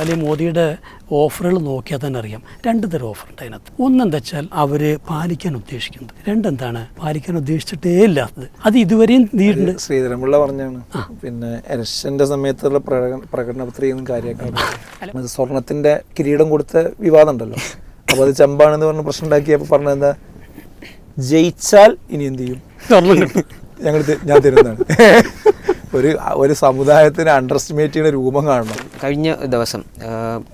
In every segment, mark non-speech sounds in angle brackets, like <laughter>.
അല്ലെങ്കിൽ മോദിയുടെ ഓഫറുകൾ നോക്കിയാൽ തന്നെ അറിയാം. രണ്ട് തരം ഓഫർ ഉണ്ട് അതിനകത്ത്. ഒന്നെന്താ വെച്ചാൽ അവർ പാലിക്കാൻ ഉദ്ദേശിക്കുന്നത്. രണ്ടെന്താണ്? പാലിക്കാൻ ഉദ്ദേശിച്ചിട്ടേ ഇല്ലാത്തത്. അത് ഇതുവരെയും നീണ്ട് ശ്രീധരൻപിള്ള പറഞ്ഞാണ്. പിന്നെ എലക്ഷന്റെ സമയത്തുള്ള പ്രകടന പത്രികയൊന്നും കാര്യമാക്കാൻ സ്വർണത്തിന്റെ കിരീടം കൊടുത്ത വിവാദം ഉണ്ടല്ലോ അപ്പൊ അത് ചമ്പാണെന്ന് പറഞ്ഞ് പ്രശ്നം ഉണ്ടാക്കിയപ്പോ പറഞ്ഞ എന്താ ജയിച്ചാൽ ഇനി എന്ത് ചെയ്യും? ഞങ്ങൾ ഞാൻ തരുന്നതാണ്. ഒരു ഒരു സമുദായത്തിന് അണ്ടർ എസ്റ്റിമേറ്റ് ചെയ്യുന്ന രൂപം കാണണം. കഴിഞ്ഞ ദിവസം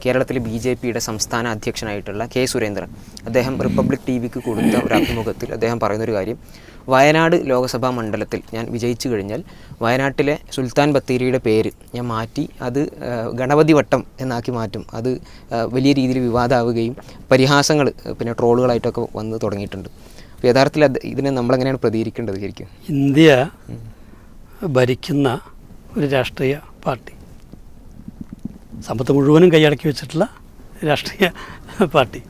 കേരളത്തിലെ ബി ജെ പിയുടെ സംസ്ഥാന അധ്യക്ഷനായിട്ടുള്ള കെ സുരേന്ദ്രൻ അദ്ദേഹം റിപ്പബ്ലിക് ടി വിക്ക് കൊടുത്ത ഒരു അഭിമുഖത്തിൽ അദ്ദേഹം പറയുന്നൊരു കാര്യം. വയനാട് ലോക്സഭാ മണ്ഡലത്തിൽ ഞാൻ വിജയിച്ചു കഴിഞ്ഞാൽ വയനാട്ടിലെ സുൽത്താൻ ബത്തേരിയുടെ പേര് ഞാൻ മാറ്റി അത് ഗണപതി വട്ടം എന്നാക്കി മാറ്റും. അത് വലിയ രീതിയിൽ വിവാദമാവുകയും പരിഹാസങ്ങൾ പിന്നെ ട്രോളുകളായിട്ടൊക്കെ വന്ന് തുടങ്ങിയിട്ടുണ്ട്. അപ്പോൾ യഥാർത്ഥത്തിൽ ഇതിനെ നമ്മളെങ്ങനെയാണ് പ്രതികരിക്കേണ്ടത് ശരിക്കും? ഇന്ത്യ ഭരിക്കുന്ന ഒരു രാഷ്ട്രീയ പാർട്ടി. സമ്പത്ത് മുഴുവനും കൈയടക്കി വെച്ചിട്ടുള്ള രാഷ്ട്രീയ പാർട്ടി.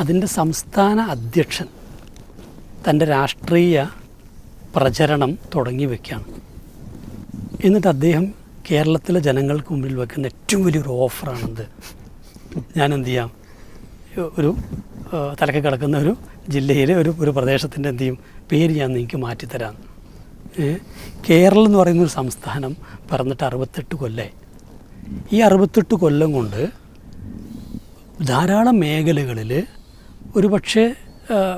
അതിന്റെ സംസ്ഥാന അധ്യക്ഷൻ തന്റെ രാഷ്ട്രീയ പ്രചരണം തുടങ്ങി വയ്ക്കുകയാണ് എന്നിട്ട് അദ്ദേഹം കേരളത്തിലെ ജനങ്ങൾക്ക് മുമ്പിൽ വെക്കുന്ന ഏറ്റവും വലിയൊരു ഓഫറാണെന്ത്? ഞാൻ എന്ത് ചെയ്യാം ഒരു തലക്ക് കിടക്കുന്ന ഒരു ജില്ലയിലെ ഒരു ഒരു പ്രദേശത്തിന്റെ എന്ത് ചെയ്യും? പേര് ഞാൻ നിങ്ങൾക്ക് മാറ്റിത്തരാം? കേരളം എന്ന് പറയുന്ന ഒരു സംസ്ഥാനം പറഞ്ഞിട്ട് അറുപത്തെട്ട് കൊല്ലമായി ഈ അറുപത്തെട്ട് കൊല്ലം കൊണ്ട് ധാരാളം മേഖലകളിൽ ഒരുപക്ഷെ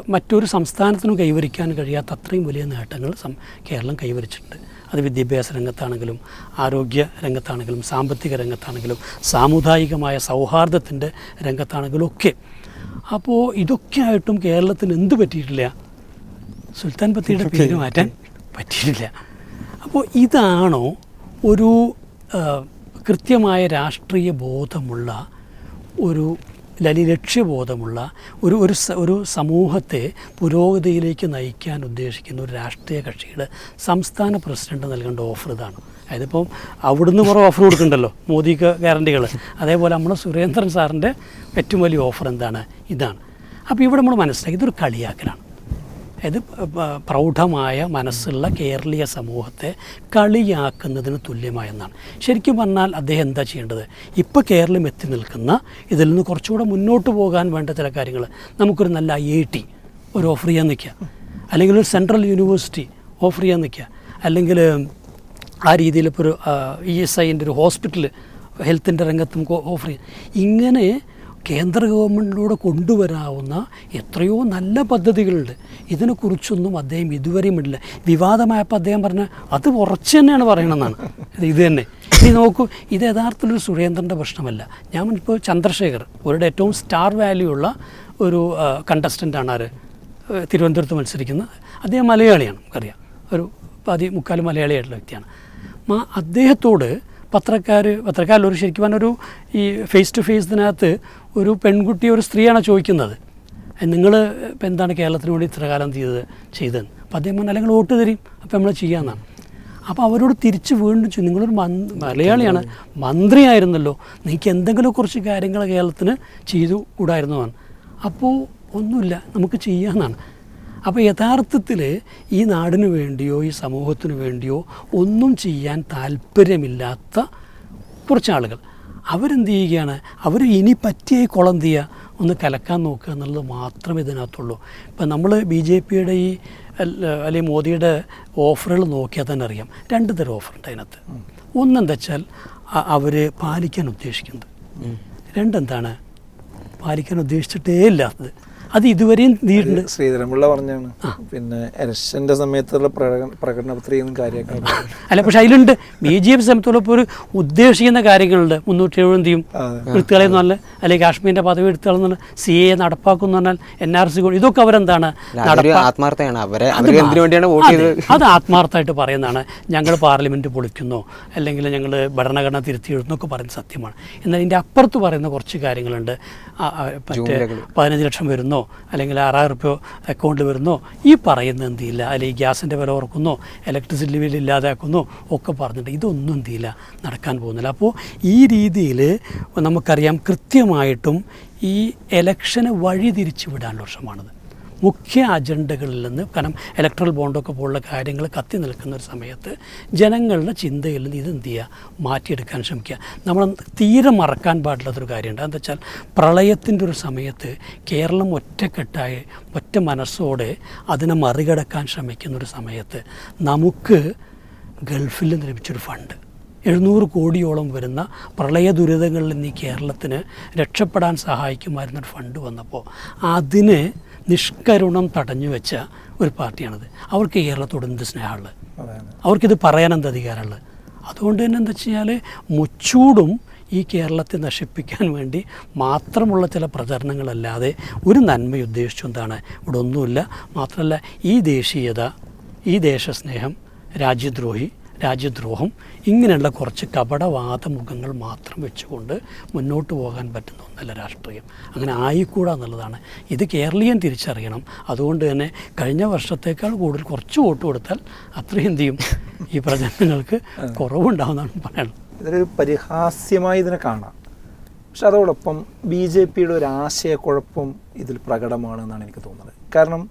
മറ്റൊരു സംസ്ഥാനത്തിനും കൈവരിക്കാൻ കഴിയാത്ത അത്രയും വലിയ നേട്ടങ്ങൾ സം കേരളം കൈവരിച്ചിട്ടുണ്ട്. അത് വിദ്യാഭ്യാസ രംഗത്താണെങ്കിലും ആരോഗ്യ രംഗത്താണെങ്കിലും സാമ്പത്തിക രംഗത്താണെങ്കിലും സാമുദായികമായ സൗഹാർദ്ദത്തിന്റെ രംഗത്താണെങ്കിലും ഒക്കെ. അപ്പോൾ ഇതൊക്കെ ആയിട്ടും കേരളത്തിന് എന്ത് പറ്റിയിട്ടില്ല? സുൽത്താൻ പത്തിയുടെ പേര് മാറ്റാൻ പറ്റിയിട്ടില്ല. അപ്പോൾ ഇതാണോ ഒരു കൃത്യമായ രാഷ്ട്രീയ ബോധമുള്ള ഒരു ലലി ലക്ഷ്യബോധമുള്ള ഒരു ഒരു ഒരു സമൂഹത്തെ പുരോഗതിയിലേക്ക് നയിക്കാൻ ഉദ്ദേശിക്കുന്ന ഒരു രാഷ്ട്രീയ കക്ഷിയുടെ സംസ്ഥാന പ്രസിഡന്റ് നൽകേണ്ട ഓഫർ ഇതാണ്. അതായത് ഇപ്പം അവിടുന്ന് കുറേ ഓഫർ കൊടുക്കുന്നുണ്ടല്ലോ മോദിക്ക് ഗ്യാരണ്ടികൾ അതേപോലെ നമ്മൾ സുരേന്ദ്രൻ സാറിന്റെ ഏറ്റവും വലിയ ഓഫർ എന്താണ്? ഇതാണ്. അപ്പോൾ ഇവിടെ നമ്മൾ മനസ്സിലാക്കി ഇതൊരു കളിയാക്കലാണ്. ഇത് പ്രൗഢമായ മനസ്സുള്ള കേരളീയ സമൂഹത്തെ കളിയാക്കുന്നതിന് തുല്യമായെന്നാണ്. ശരിക്കും പറഞ്ഞാൽ അദ്ദേഹം എന്താ ചെയ്യേണ്ടത്? ഇപ്പോൾ കേരളം എത്തി നിൽക്കുന്ന ഇതിൽ നിന്ന് കുറച്ചുകൂടെ മുന്നോട്ട് പോകാൻ വേണ്ട ചില കാര്യങ്ങൾ നമുക്കൊരു നല്ല ഐ ഐ ടി ഒരു ഓഫർ ചെയ്യാൻ നിൽക്കുക. അല്ലെങ്കിൽ ഒരു സെൻട്രൽ യൂണിവേഴ്സിറ്റി ഓഫർ ചെയ്യാൻ നിൽക്കുക. അല്ലെങ്കിൽ ആ രീതിയിൽ ഇപ്പോൾ ഒരു ഇ എസ് ഐന്റെ ഒരു ഹോസ്പിറ്റൽ ഹെൽത്തിന്റെ രംഗത്തും ഓഫർ ചെയ്യാം. ഇങ്ങനെ കേന്ദ്ര ഗവൺമെന്റിലൂടെ കൊണ്ടുവരാവുന്ന എത്രയോ നല്ല പദ്ധതികളുണ്ട്. ഇതിനെക്കുറിച്ചൊന്നും അദ്ദേഹം ഇതുവരെയും ഇല്ല വിവാദമായപ്പോൾ അദ്ദേഹം പറഞ്ഞ അത് ഉറച്ചു തന്നെയാണ് പറയണമെന്നാണ് ഇത് തന്നെ. ഇനി നോക്കൂ ഇത് യഥാർത്ഥത്തിലൊരു സുരേന്ദ്രന്റെ പ്രശ്നമല്ല. ഞാൻ ഇപ്പോൾ ചന്ദ്രശേഖർ അവരുടെ ഏറ്റവും സ്റ്റാർ വാല്യൂ ഉള്ള ഒരു കണ്ടസ്റ്റന്റാണ് ആര്? തിരുവനന്തപുരത്ത് മത്സരിക്കുന്നത് അദ്ദേഹം മലയാളിയാണ് നമുക്കറിയാം. ഒരു പതി മുക്കാൽ മലയാളിയായിട്ടുള്ള വ്യക്തിയാണ്. അദ്ദേഹത്തോട് പത്രക്കാർ പത്രക്കാരിൽ ഒരു ശരിക്കും പറഞ്ഞൊരു ഈ ഫേസ് ടു ഫേസിനകത്ത് ഒരു പെൺകുട്ടി ഒരു സ്ത്രീയാണ് ചോദിക്കുന്നത്. നിങ്ങൾ ഇപ്പം എന്താണ് കേരളത്തിന് വേണ്ടി ഇത്ര കാലം ചെയ്തത് ചെയ്തതെന്ന്? അപ്പം അദ്ദേഹം പറഞ്ഞാൽ നിങ്ങൾ വോട്ട് തരും അപ്പം നമ്മൾ ചെയ്യാമെന്നാണ് അപ്പോൾ അവരോട് തിരിച്ച് വീണ്ടും നിങ്ങളൊരു മന് മലയാളിയാണ് മന്ത്രിയായിരുന്നല്ലോ നിങ്ങൾക്ക് എന്തെങ്കിലും കുറച്ച് കാര്യങ്ങൾ കേരളത്തിന് ചെയ്തു കൂടായിരുന്നതാണ് അപ്പോൾ ഒന്നുമില്ല നമുക്ക് ചെയ്യാമെന്നാണ് അപ്പോൾ യഥാർത്ഥത്തിൽ ഈ നാടിനു വേണ്ടിയോ ഈ സമൂഹത്തിനു വേണ്ടിയോ ഒന്നും ചെയ്യാൻ താല്പര്യമില്ലാത്ത കുറച്ച് ആളുകൾ. അവരെന്ത് ചെയ്യുകയാണ്? അവർ ഇനി പറ്റിയ ഈ കുളം ചെയ്യുക ഒന്ന് കലക്കാൻ നോക്കുക എന്നുള്ളത് മാത്രമേ ഇതിനകത്തുള്ളൂ. ഇപ്പം നമ്മൾ ബി ജെ പിയുടെ ഈ അല്ല- അല്ലെങ്കിൽ മോദിയുടെ ഓഫറുകൾ നോക്കിയാൽ തന്നെ അറിയാം. രണ്ട് തരം ഓഫറുണ്ട് അതിനകത്ത്. ഒന്നെന്താ വെച്ചാൽ അവർ പാലിക്കാൻ ഉദ്ദേശിക്കുന്നത്. രണ്ടെന്താണ്? പാലിക്കാൻ ഉദ്ദേശിച്ചിട്ടേ ഇല്ലാത്തത്. അത് ഇതുവരെയും നീട്ടുണ്ട് ശ്രീധരൻപിള്ള പറഞ്ഞാണ്. പിന്നെ എലക്ഷന്റെ സമയത്തുള്ള പ്രകടന പ്രകടന പത്രികയൊന്നും അല്ല പക്ഷെ അതിലുണ്ട്. ബി ജെ പി സമയത്തുള്ളപ്പോൾ ഒരു ഉദ്ദേശിക്കുന്ന കാര്യങ്ങളുണ്ട്. മുന്നൂറ്റി എഴുപതിയും എടുത്തുകളയെന്ന് പറഞ്ഞാൽ അല്ലെങ്കിൽ കാശ്മീരിന്റെ പദവി എടുത്തുകളെന്ന് പറഞ്ഞാൽ സി എ നടപ്പാക്കുന്നു പറഞ്ഞാൽ എൻ ആർ സി ഇതൊക്കെ അവരെന്താണ്? അവരെ അത് അവർ എന്തിനു വോട്ട് അതെ, അത് ആത്മാർത്ഥമായിട്ട് പറയുന്നതാണ്. ഞങ്ങൾ പാർലമെന്റ് പൊളിക്കുന്നു. അല്ലെങ്കിൽ ഞങ്ങൾ ഭരണഘടന തിരുത്തി എഴുതുന്നൊക്കെ പറയുന്നത് സത്യമാണ്. എന്നാൽ ഇതിന്റെ അപ്പുറത്ത് പറയുന്ന കുറച്ച് കാര്യങ്ങളുണ്ട്. മറ്റേ പതിനഞ്ച് ലക്ഷം വരുന്നോ? അല്ലെങ്കിൽ ആറായിരം റുപ്യ അക്കൗണ്ടിൽ വരുന്നോ ഈ പറയുന്ന എന്തില്ല അല്ലെങ്കിൽ ഗ്യാസിന്റെ വില ഉറക്കുന്നോ ഇലക്ട്രിസിറ്റി ബിൽ ഇല്ലാതാക്കുന്നോ ഒക്കെ പറഞ്ഞിട്ട് ഇതൊന്നും എന്തില്ല നടക്കാൻ പോകുന്നില്ല. അപ്പോൾ ഈ രീതിയിൽ നമുക്കറിയാം കൃത്യമായിട്ടും ഈ എലക്ഷനെ വഴി തിരിച്ചു വിടാനുള്ള ശ്രമമാണിത്. മുഖ്യ അജണ്ടകളിൽ നിന്ന് കാരണം ഇലക്ട്രൽ ബോണ്ടൊക്കെ പോലുള്ള കാര്യങ്ങൾ കത്തി നിൽക്കുന്ന ഒരു സമയത്ത് ജനങ്ങളുടെ ചിന്തയിൽ നിന്ന് ഇത് എന്ത് ചെയ്യുക? മാറ്റിയെടുക്കാൻ ശ്രമിക്കുക. നമ്മൾ തീരെ മറക്കാൻ പാടില്ലാത്തൊരു കാര്യമുണ്ട്. എന്താ വെച്ചാൽ പ്രളയത്തിന്റെ ഒരു സമയത്ത് കേരളം ഒറ്റക്കെട്ടായി ഒറ്റ മനസ്സോടെ അതിനെ മറികടക്കാൻ ശ്രമിക്കുന്ന ഒരു സമയത്ത് നമുക്ക് ഗൾഫിൽ നിന്ന് ലഭിച്ചൊരു ഫണ്ട്. എഴുന്നൂറ് കോടിയോളം വരുന്ന പ്രളയ ദുരിതങ്ങളിൽ നിന്ന് കേരളത്തിന് രക്ഷപ്പെടാൻ സഹായിക്കുമായിരുന്നൊരു ഫണ്ട് വന്നപ്പോൾ അതിന് നിഷ്കരുണം തടഞ്ഞു വെച്ച ഒരു പാർട്ടിയാണത്. അവർക്ക് കേരളത്തോട് എന്ത് സ്നേഹമുള്ളത് അവർക്കിത് പറയാൻ എന്ത് അധികാരമുള്ളത് അതുകൊണ്ട് തന്നെ എന്താ വെച്ചാൽ മുച്ചൂടും ഈ കേരളത്തെ നശിപ്പിക്കാൻ വേണ്ടി മാത്രമുള്ള ചില പ്രചരണങ്ങളല്ലാതെ ഒരു നന്മ ഉദ്ദേശിച്ചു എന്താണ്? ഇവിടെ ഒന്നുമില്ല. മാത്രമല്ല ഈ ദേശീയത ഈ ദേശസ്നേഹം രാജ്യദ്രോഹി രാജ്യദ്രോഹം ഇങ്ങനെയുള്ള കുറച്ച് കപടവാദ മുഖങ്ങൾ മാത്രം വെച്ചുകൊണ്ട് മുന്നോട്ട് പോകാൻ പറ്റുന്ന ഒന്നല്ല രാഷ്ട്രീയം. അങ്ങനെ ആയിക്കൂടാ എന്നുള്ളതാണ്. ഇത് കേരളീയൻ തിരിച്ചറിയണം. അതുകൊണ്ട് തന്നെ കഴിഞ്ഞ വർഷത്തേക്കാൾ കൂടുതൽ കുറച്ച് വോട്ട് കൊടുത്താൽ അത്രയും എന്ത് ചെയ്യും? ഈ പ്രചരണങ്ങൾക്ക് <laughs> കുറവുണ്ടാവുന്നതാണ് പറയുന്നത് ഇതൊരു പരിഹാസ്യമായി ഇതിനെ കാണാം. പക്ഷെ അതോടൊപ്പം ബി ജെ പിയുടെ ഒരു ആശയക്കുഴപ്പം ഇതിൽ പ്രകടമാണെന്നാണ് എനിക്ക് തോന്നുന്നത്. കാരണം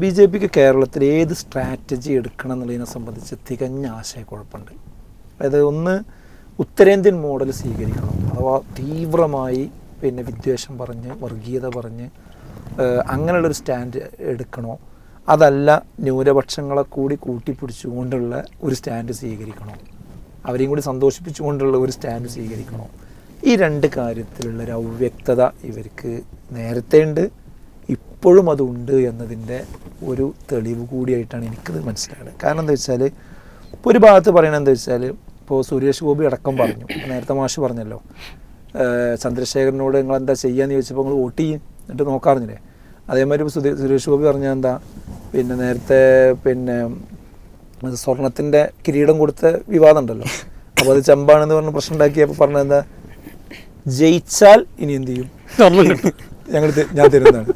ബി ജെ പിക്ക് കേരളത്തിൽ ഏത് സ്ട്രാറ്റജി എടുക്കണം എന്നുള്ളതിനെ സംബന്ധിച്ച് തികഞ്ഞ ആശയക്കുഴപ്പമുണ്ട്. അതായത് ഒന്ന് ഉത്തരേന്ത്യൻ മോഡൽ സ്വീകരിക്കണം. അഥവാ തീവ്രമായി പിന്നെ വിദ്വേഷം പറഞ്ഞ് വർഗീയത പറഞ്ഞ് അങ്ങനെയുള്ളൊരു സ്റ്റാൻഡ് എടുക്കണോ? അതല്ല ന്യൂനപക്ഷങ്ങളെ കൂടി കൂട്ടിപ്പിടിച്ചുകൊണ്ടുള്ള ഒരു സ്റ്റാൻഡ് സ്വീകരിക്കണോ? അവരെയും കൂടി സന്തോഷിപ്പിച്ചുകൊണ്ടുള്ള ഒരു സ്റ്റാൻഡ് സ്വീകരിക്കണോ? ഈ രണ്ട് കാര്യത്തിലുള്ള ഒരു അവ്യക്തത ഇവർക്ക് നേരത്തെ ഉണ്ട് ഇപ്പോഴും അതുണ്ട് എന്നതിന്റെ ഒരു തെളിവ് കൂടിയായിട്ടാണ് എനിക്കത് മനസ്സിലായത്. കാരണം എന്താ വെച്ചാൽ ഇപ്പോൾ ഒരു ഭാഗത്ത് പറയണത് എന്താ വെച്ചാൽ ഇപ്പോൾ സുരേഷ് ഗോപി അടക്കം പറഞ്ഞു. നേരത്തെ മാഷ് പറഞ്ഞല്ലോ. ചന്ദ്രശേഖരനോട് നിങ്ങൾ എന്താ ചെയ്യാന്ന് ചോദിച്ചപ്പോൾ നിങ്ങൾ വോട്ട് ചെയ്യും എന്നിട്ട് നോക്കാറിഞ്ഞില്ലേ? അതേമാതിരി സുരേഷ് ഗോപി പറഞ്ഞാൽ എന്താ? പിന്നെ നേരത്തെ പിന്നെ സ്വർണത്തിന്റെ കിരീടം കൊടുത്ത വിവാദം ഉണ്ടല്ലോ. അപ്പോൾ അത് ചെമ്പാണെന്ന് പറഞ്ഞ പ്രശ്നം ഉണ്ടാക്കിയപ്പോൾ പറഞ്ഞത് എന്താ? ജയിച്ചാൽ ഇനി എന്ത് ചെയ്യും? ഞങ്ങൾ ഞാൻ തരുന്നതാണ്.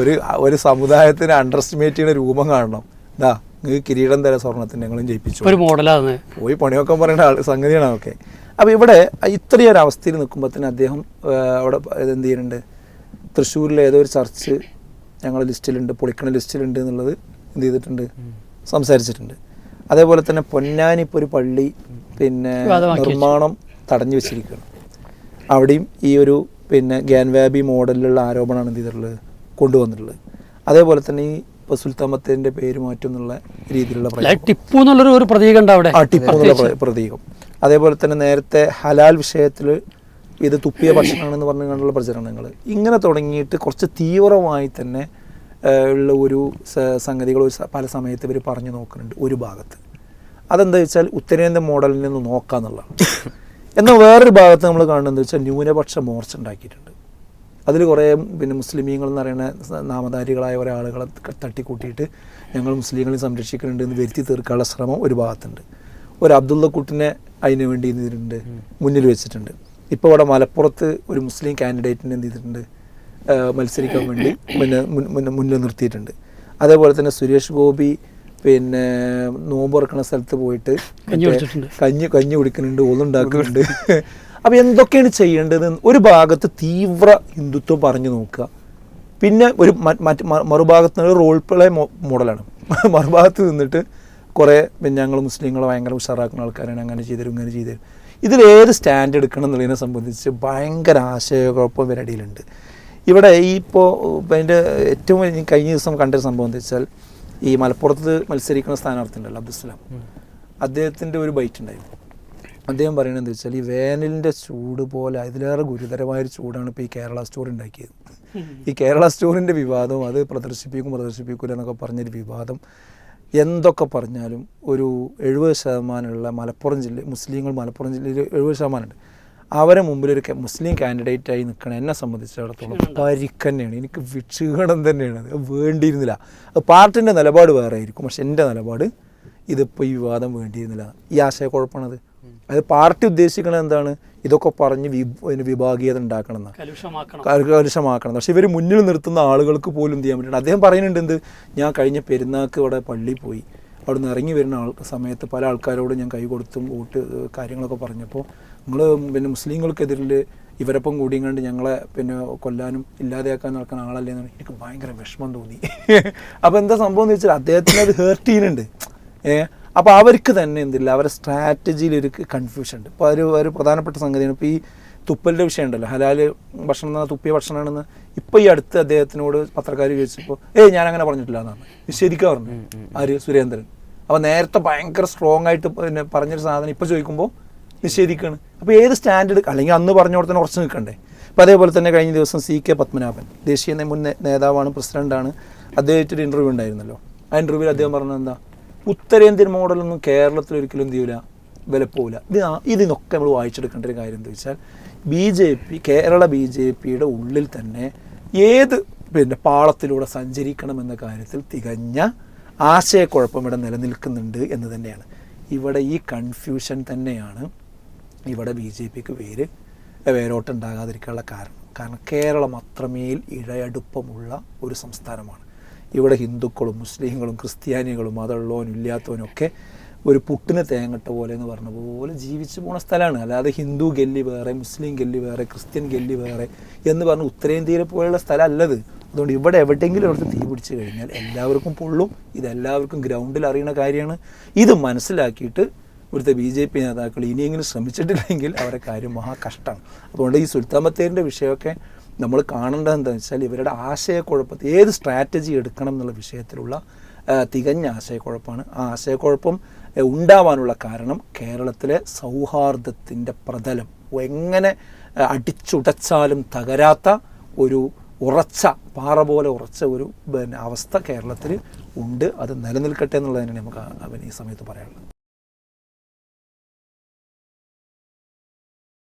ഒരു ഒരു സമുദായത്തിന് അണ്ടർ എസ്റ്റിമേറ്റ് ചെയ്യുന്ന രൂപം കാണണം. ഇതാ നിങ്ങൾക്ക് കിരീടം തരാം സ്വർണത്തിന് ഞങ്ങളും ജയിപ്പിച്ചു. ഒരു മോഡലാണ് പോയി പണിയൊക്കെ പറയുന്ന ആൾ സംഗതിയാണ് ഓക്കെ അപ്പോൾ ഇവിടെ ഇത്രയും ഒരു അവസ്ഥയിൽ നിൽക്കുമ്പോൾ തന്നെ അദ്ദേഹം അവിടെ അവിടെ എന്ത് ചെയ്യുന്നുണ്ട്? തൃശ്ശൂരിലെ ഏതോ ഒരു ചർച്ച് ഞങ്ങളുടെ ലിസ്റ്റിലുണ്ട് പൊളിക്കണ ലിസ്റ്റിലുണ്ട് എന്നുള്ളത് എന്ത് ചെയ്തിട്ടുണ്ട്? സംസാരിച്ചിട്ടുണ്ട്. അതേപോലെ തന്നെ പൊന്നാനി ഇപ്പോൾ ഒരു പള്ളി പിന്നെ നിർമ്മാണം തടഞ്ഞു വെച്ചിരിക്കുകയാണ്. അവിടെയും ഈ ഒരു പിന്നെ ഗ്യാൻവാബി മോഡലിലുള്ള ആരോപണമാണ് എന്ത് ചെയ്തിട്ടുള്ളത്? കൊണ്ടുവന്നിട്ടുള്ളത്. അതേപോലെ തന്നെ ഈ ഇപ്പോൾ സുൽത്താൻ ബത്തേരിന്റെ പേര് മാറ്റും എന്നുള്ള രീതിയിലുള്ള. ടിപ്പു എന്നുള്ളൊരു ഒരു പ്രതീകം ഉണ്ട് അവിടെ? ആ ടിപ്പു എന്നുള്ള പ്ര- പ്രതീകം. അതേപോലെ തന്നെ നേരത്തെ ഹലാൽ വിഷയത്തിൽ ഇത് തുപ്പിയ ഭക്ഷണമാണെന്ന് പറഞ്ഞു കണ്ടുള്ള പ്രചരണങ്ങൾ. ഇങ്ങനെ തുടങ്ങിയിട്ട് കുറച്ച് തീവ്രമായി തന്നെ ഉള്ള ഒരു സംഗതികൾ ഒരു പല സമയത്ത് ഇവർ പറഞ്ഞു നോക്കുന്നുണ്ട് ഒരു ഭാഗത്ത്. അതെന്താ വെച്ചാൽ ഉത്തരേന്ത്യൻ മോഡലിൽ നിന്ന് നോക്കാന്നുള്ളതാണ്. <laughs> എന്നാൽ വേറൊരു ഭാഗത്ത് നമ്മൾ കാണുന്നത് വെച്ചാൽ ന്യൂനപക്ഷ മോർച്ച ഉണ്ടാക്കിയിട്ടുണ്ട്. അതിൽ കുറേ പിന്നെ മുസ്ലിമീങ്ങൾ എന്ന് പറയുന്ന നാമധാരികളായ ഒരാളുകളെ തട്ടിക്കൂട്ടിയിട്ട് ഞങ്ങൾ മുസ്ലിങ്ങളെ സംരക്ഷിക്കുന്നുണ്ട് എന്ന് വരുത്തി തീർക്കാനുള്ള ശ്രമം ഒരു ഭാഗത്തുണ്ട്. ഒരു അബ്ദുള്ള കുട്ടിനെ അതിന് വേണ്ടി എന്ത് ചെയ്തിട്ടുണ്ട്? മുന്നിൽ വെച്ചിട്ടുണ്ട്. ഇപ്പോൾ ഇവിടെ മലപ്പുറത്ത് ഒരു മുസ്ലിം കാൻഡിഡേറ്റിനെ എന്ത് ചെയ്തിട്ടുണ്ട്? മത്സരിക്കാൻ വേണ്ടി പിന്നെ മുന്നിൽ നിർത്തിയിട്ടുണ്ട്. അതേപോലെ തന്നെ സുരേഷ് ഗോപി പിന്നെ നോമ്പ് തുറക്കുന്ന സ്ഥലത്ത് പോയിട്ട് കഞ്ഞി കഞ്ഞി കുടിക്കുന്നുണ്ട് ഓളുണ്ടാക്കുന്നുണ്ട് <laughs> അപ്പോൾ എന്തൊക്കെയാണ് ചെയ്യേണ്ടത്? ഒരു ഭാഗത്ത് തീവ്ര ഹിന്ദുത്വം പറഞ്ഞു നോക്കുക. പിന്നെ ഒരു മറ്റ് മറുഭാഗത്ത് നിന്ന് റോൾ പ്ലേ മോഡലാണ്. <laughs> മറുഭാഗത്ത് നിന്നിട്ട് കുറേ പിന്നെ ഞങ്ങൾ മുസ്ലിങ്ങൾ ഭയങ്കര ഉഷാറാക്കുന്ന ആൾക്കാരാണ്. അങ്ങനെ ചെയ്തരും ഇങ്ങനെ ചെയ്തു ഇതിൽ ഇതിലേത് സ്റ്റാൻഡ് എടുക്കണം എന്നുള്ളതിനെ സംബന്ധിച്ച് ഭയങ്കര ആശയക്കുഴപ്പം ഇവരടിയിലുണ്ട് ഇവിടെ ഈ ഇപ്പോൾ അതിന്റെ ഏറ്റവും കഴിഞ്ഞ ദിവസം കണ്ടൊരു സംഭവം എന്താ വെച്ചാൽ ഈ മലപ്പുറത്ത് മത്സരിക്കുന്ന സ്ഥാനാർത്ഥി ഉണ്ടല്ലോ അബ്ദുസ്ലാം അദ്ദേഹത്തിന്റെ ഒരു ബൈറ്റ് ഉണ്ടായിരുന്നു. അദ്ദേഹം പറയുന്നത് എന്താ വെച്ചാൽ ഈ വേനലിന്റെ ചൂട് പോലെ അതിലേറെ ഗുരുതരമായൊരു ചൂടാണ് ഇപ്പോൾ ഈ കേരള സ്റ്റോർ ഉണ്ടാക്കിയത്. ഈ കേരള സ്റ്റോറിന്റെ വിവാദവും അത് പ്രദർശിപ്പിക്കും പ്രദർശിപ്പിക്കില്ല എന്നൊക്കെ പറഞ്ഞൊരു വിവാദം എന്തൊക്കെ പറഞ്ഞാലും ഒരു എഴുപത് ശതമാനമുള്ള മലപ്പുറം ജില്ല മുസ്ലിങ്ങൾ മലപ്പുറം ജില്ലയിൽ എഴുപത് ശതമാനമുണ്ട്. അവരെ മുമ്പിൽ ഒരു മുസ്ലിം കാൻഡിഡേറ്റ് ആയി നിൽക്കണം എന്നെ സംബന്ധിച്ചിടത്തോളം പരിക്കന്നെയാണ്. എനിക്ക് വിക്ഷീണം തന്നെയാണ്. അത് വേണ്ടിയിരുന്നില്ല. അത് പാർട്ടിന്റെ നിലപാട് വേറെ ആയിരിക്കും. പക്ഷെ എന്റെ നിലപാട് ഇതിപ്പോൾ ഈ വിവാദം വേണ്ടിയിരുന്നില്ല. ഈ ആശയക്കുഴപ്പമാണത്. അത് പാർട്ടി ഉദ്ദേശിക്കുന്നത് എന്താണ്? ഇതൊക്കെ പറഞ്ഞ് വിഭാഗീയത ഉണ്ടാക്കണം എന്നാണ് കലുഷമാക്കണം. പക്ഷെ ഇവർ മുന്നിൽ നിർത്തുന്ന ആളുകൾക്ക് പോലും എന്ത് ചെയ്യാൻ പറ്റില്ല. അദ്ദേഹം പറയുന്നുണ്ട് എന്ത്? ഞാൻ കഴിഞ്ഞ പെരുന്നാൾക്ക് ഇവിടെ പള്ളി പോയി. അവിടെ നിന്ന് ഇറങ്ങി വരുന്ന ആൾ സമയത്ത് പല ആൾക്കാരോട് ഞാൻ കൈ കൊടുത്തും വോട്ട് കാര്യങ്ങളൊക്കെ പറഞ്ഞപ്പോൾ നിങ്ങൾ പിന്നെ മുസ്ലിങ്ങൾക്കെതിരിൽ ഇവരൊപ്പം കൂടി കണ്ട് ഞങ്ങളെ പിന്നെ കൊല്ലാനും ഇല്ലാതെയാക്കാൻ നടക്കുന്ന ആളല്ലേ എന്നാണ് എനിക്ക് ഭയങ്കര വിഷമം തോന്നി. <laughs> അപ്പോൾ എന്താ സംഭവം എന്ന് വെച്ചാൽ അദ്ദേഹത്തിന് അത് ഹേർട്ട് ചെയ്യുന്നുണ്ട്. ഏഹ് അപ്പോൾ അവർക്ക് തന്നെ എന്തില്ല അവരുടെ സ്ട്രാറ്റജിയിൽ ഒരു കൺഫ്യൂഷൻ ഉണ്ട്. ഇപ്പോൾ ഒരു ഒരു പ്രധാനപ്പെട്ട സംഗതിയാണ് ഇപ്പോൾ ഈ തുപ്പലിന്റെ വിഷയം ഉണ്ടല്ലോ. ഹലാൽ ഭക്ഷണം എന്നാൽ തുപ്പിയ ഭക്ഷണമാണെന്ന് ഇപ്പോൾ ഈ അടുത്ത് അദ്ദേഹത്തിനോട് പത്രക്കാർ ചോദിച്ചപ്പോൾ ഏയ് ഞാൻ അങ്ങനെ പറഞ്ഞിട്ടില്ല എന്നാണ്. ശരിക്കും പറഞ്ഞു ആര്? സുരേന്ദ്രൻ. അപ്പോൾ നേരത്തെ ഭയങ്കര സ്ട്രോങ് ആയിട്ട് പിന്നെ പറഞ്ഞൊരു സാധനം ഇപ്പോൾ ചോദിക്കുമ്പോൾ നിഷേധിക്കുകയാണ് അപ്പോൾ ഏത് സ്റ്റാൻഡേർഡ് അല്ലെങ്കിൽ അന്ന് പറഞ്ഞ തന്നെ ഉറച്ചു നിൽക്കണ്ടേ? അപ്പോൾ അതേപോലെ തന്നെ കഴിഞ്ഞ ദിവസം സി കെ പത്മനാഭൻ ദേശീയ മുൻ നേതാവാണ് പ്രസിഡന്റാണ്. അദ്ദേഹത്തിന്റെ ഇന്റർവ്യൂ ഉണ്ടായിരുന്നല്ലോ. ആ ഇന്റർവ്യൂവിൽ അദ്ദേഹം പറഞ്ഞത് എന്താ? ഉത്തരേന്ത്യൻ മോഡലൊന്നും കേരളത്തിൽ ഒരിക്കലും എന്ത് ചെയ്യൂല വിലപ്പോവില്ല ഇത് ഇതിനൊക്കെ നമ്മൾ വായിച്ചെടുക്കേണ്ട ഒരു കാര്യം എന്താ വെച്ചാൽ B J P Kerala B J പിയുടെ ഉള്ളിൽ തന്നെ ഏത് പിന്നെ പാളത്തിലൂടെ സഞ്ചരിക്കണം എന്ന കാര്യത്തിൽ തികഞ്ഞ ആശയക്കുഴപ്പം ഇവിടെ നിലനിൽക്കുന്നുണ്ട് എന്ന് തന്നെയാണ്. ഇവിടെ ഈ കൺഫ്യൂഷൻ തന്നെയാണ് ഇവിടെ ബി ജെ പിക്ക് വേര് വേരോട്ടുണ്ടാകാതിരിക്കാനുള്ള കാരണം. കാരണം കേരളം അത്രമേൽ ഇഴയടുപ്പമുള്ള ഒരു സംസ്ഥാനമാണ്. ഇവിടെ ഹിന്ദുക്കളും മുസ്ലിങ്ങളും ക്രിസ്ത്യാനികളും മതമുള്ളവനും ഇല്ലാത്തവനും ഒക്കെ ഒരു പുട്ടിന് തേങ്ങട്ട പോലെ എന്ന് പറഞ്ഞ പോലെ ജീവിച്ചു പോണ സ്ഥലമാണ്. അല്ലാതെ ഹിന്ദു ഗല്ലി വേറെ മുസ്ലിം ഗല്ലി വേറെ ക്രിസ്ത്യൻ ഗല്ലി വേറെ എന്ന് പറഞ്ഞ് ഉത്തരേന്ത്യയിലെ പോലെയുള്ള സ്ഥലമല്ലത്. അതുകൊണ്ട് ഇവിടെ എവിടെയെങ്കിലും അവിടുത്തെ തീ പിടിച്ചു കഴിഞ്ഞാൽ എല്ലാവർക്കും പൊള്ളും. ഇതെല്ലാവർക്കും ഗ്രൗണ്ടിൽ അറിയുന്ന കാര്യമാണ്. ഇത് മനസ്സിലാക്കിയിട്ട് ഇവിടുത്തെ ബി ജെ പി നേതാക്കൾ ഇനിയെങ്കിലും ശ്രമിച്ചിട്ടില്ലെങ്കിൽ അവരെ കാര്യം മഹാ കഷ്ടമാണ് അതുകൊണ്ട് ഈ സുൽത്താൻ ബത്തേരിന്റെ വിഷയമൊക്കെ നമ്മൾ കാണേണ്ടത് എന്താണെന്ന് വെച്ചാൽ ഇവരുടെ ആശയക്കുഴപ്പത്തിൽ ഏത് സ്ട്രാറ്റജി എടുക്കണം എന്നുള്ള വിഷയത്തിലുള്ള തികഞ്ഞ ആശയക്കുഴപ്പമാണ്. ആ ആശയക്കുഴപ്പം ഉണ്ടാവാനുള്ള കാരണം കേരളത്തിലെ സൗഹാർദ്ദത്തിന്റെ പ്രതലം. എങ്ങനെ അടിച്ചുടച്ചാലും തകരാത്ത ഒരു ഉറച്ച പാറ പോലെ ഉറച്ച ഒരു അവസ്ഥ കേരളത്തിൽ ഉണ്ട്. അത് നിലനിൽക്കട്ടെ എന്നുള്ളത് തന്നെയാണ് നമുക്ക് ഈ സമയത്ത് പറയാനുള്ളത്.